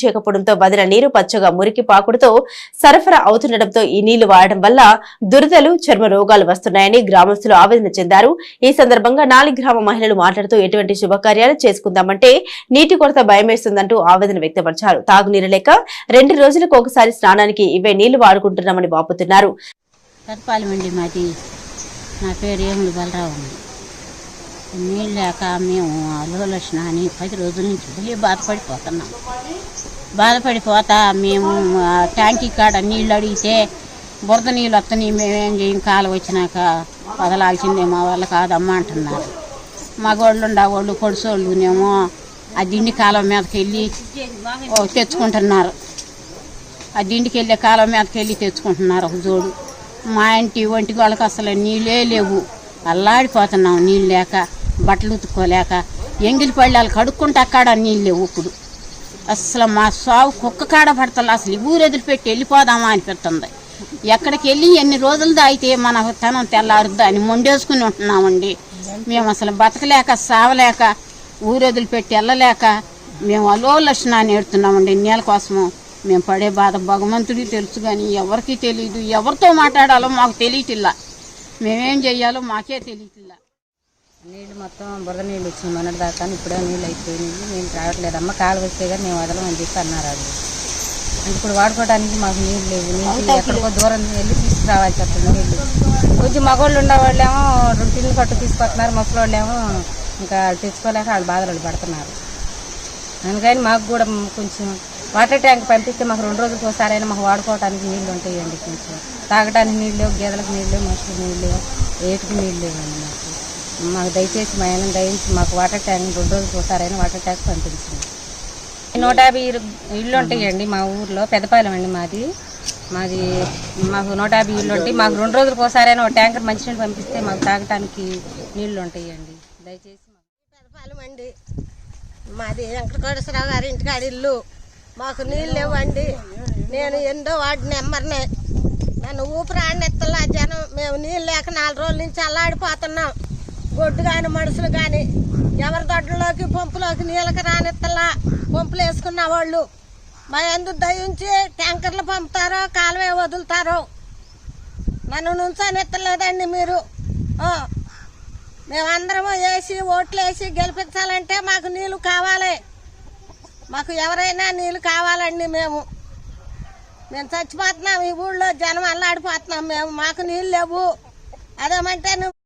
చేయకపోవడంతో వదిన నీరు పచ్చగా మురికి పాకుడుతో సరఫరా అవుతుండటంతో ఈ నీళ్ళు వాడడం వల్ల దురదలు చర్మ రోగాలు వస్తున్నాయని గ్రామస్తులు ఆవేదన చెందారు. ఈ సందర్భంగా నాలుగు గ్రామ మహిళలు మాట్లాడుతూ ఎటువంటి శుభకార్యాలు చేసుకుందామంటే నీటి కొరత భయమేస్తుందంటూ ఆవేదన వ్యక్తపరిచారు. తాగునీరు లేక రెండు రోజులకు ఒకసారి స్నానానికి ఇవే నీళ్ళు వాడుకుంటున్నామని వాపుతున్నారు. మాది. నా పేరు ఏములు బలరావు అండి. నీళ్ళు లేక మేము అలోలక్షణ అని పది రోజుల నుంచి వెళ్ళి బాధపడిపోతున్నాం. బాధపడిపోతా మేము ఆ ట్యాంకీ కాడ నీళ్ళు అడిగితే బురద నీళ్ళు వస్తున్నాయి మేమేం చేయం? కాలు వచ్చినాక వదలాల్సిందే మా వాళ్ళ కాదమ్మా అంటున్నారు. మగవాళ్ళు ఉండేవాళ్ళు కొడుసోళ్ళునేమో ఆ దిండి కాలం మీదకి వెళ్ళి తెచ్చుకుంటున్నారు. ఆ దిండికి వెళ్ళే కాలం మీదకి వెళ్ళి తెచ్చుకుంటున్నారు ఒక జోడు. మా ఇంటి ఒంటి వాళ్ళకి అసలు నీళ్ళే లేవు. అల్లాడిపోతున్నాం నీళ్ళు లేక. బట్టలు ఉతుక్కోలేక ఎంగిలి పళ్ళాలు కడుక్కుంటే అక్కడ నీళ్ళు లేవు ఇప్పుడు. అసలు మా సాగు కుక్క కాడ పడతలు అసలు ఈ ఊరు ఎదురుపెట్టి వెళ్ళిపోదామా అనిపిస్తుంది. ఎక్కడికి వెళ్ళి ఎన్ని రోజులు దాయితే మన తనం తెల్లారుద్దా అని మొండేసుకుని ఉంటున్నామండి. మేము అసలు బతకలేక సావలేక ఊరెదులు పెట్టి వెళ్ళలేక మేము అలో లక్షణాన్ని ఎడుతున్నామండి నీళ్ళ కోసము మేము పడే బాధ భగవంతుడికి తెలుసు కానీ ఎవరికి తెలియదు ఎవరితో మాట్లాడాలో మాకు తెలియటిల్లా మేమేం చెయ్యాలో మాకే తెలియటిల్లా నీళ్ళు మొత్తం బురద నీళ్ళు వచ్చింది మొన్నటి దాకా ఇప్పుడే నీళ్ళు అయిపోయినాయి. మేము రావట్లేదమ్మా కాలు వస్తే కానీ మేము వదలమని చెప్పి అన్నారు వాళ్ళు అంటే ఇప్పుడు వాడుకోవడానికి మాకు నీళ్ళు లేవు. నీళ్ళు ఎక్కడికో దూరం వెళ్ళి తీసుకురావాల్సి వస్తుంది నీళ్ళు. కొంచెం మగవాళ్ళు ఉండేవాళ్ళేమో రెండు టిన్నులు పట్టు తీసుకొస్తున్నారు. ముసలోళ్ళేమో ఇంకా తెచ్చుకోలేక వాళ్ళు బాధలు పడుతున్నారు. అందుకని మాకు కూడా కొంచెం వాటర్ ట్యాంక్ పంపిస్తే మాకు రెండు రోజులకు ఒకసారైనా మాకు వాడుకోవడానికి నీళ్ళు ఉంటాయండి కొంచెం. తాగడానికి నీళ్ళు గేదెలకు నీళ్ళు మనుషులకు నీళ్ళు ఏటికి నీళ్ళు లేవండి మాకు మాకు దయచేసి మా ఆయన దయించి మాకు వాటర్ ట్యాంక్ రెండు రోజులు ఒకసారైనా వాటర్ ట్యాంక్ పంపించింది నూట యాభై ఇళ్ళు ఉంటాయండి మా ఊర్లో పెద్దపాలెం అండి మాది. మాది మాకు నూట యాభై ఇళ్ళు ఉంటాయి. మాకు రెండు రోజులకు ఒకసారైనా ఒక ట్యాంకర్ మంచినీళ్ళు పంపిస్తే మాకు తాగటానికి నీళ్ళు ఉంటాయండి. దయచేసి పెద్దపాలెం అండి. మాది వెంకటకోటేశ్వరరావు గారి ఇంటికాడ ఇల్లు. మాకు నీళ్ళు లేవండి. నేను ఎందో వాడిని నెంబర్నే నన్ను ఊపిరి జనం. మేము నీళ్ళు లేక నాలుగు రోజుల నుంచి అల్లాడిపోతున్నాం. ఒడ్డు కానీ మనుషులు కానీ ఎవరి దొడ్లలోకి పంపులోకి నీళ్ళకి రానిత్తలా పంపులు వేసుకున్న వాళ్ళు. మా ఎందు దయించి ట్యాంకర్లు పంపుతారో కాలువే వదులుతారో. నన్ను నుంచోనెత్తలేదండి మీరు. మేమందరము వేసి ఓట్లు వేసి గెలిపించాలంటే మాకు నీళ్ళు కావాలి. మాకు ఎవరైనా నీళ్ళు కావాలండి మేము. మేము చచ్చిపోతున్నాం ఈ ఊళ్ళో జనం అల్లాడిపోతున్నాం మేము. మాకు నీళ్ళు లేవు. అదేమంటే నువ్వు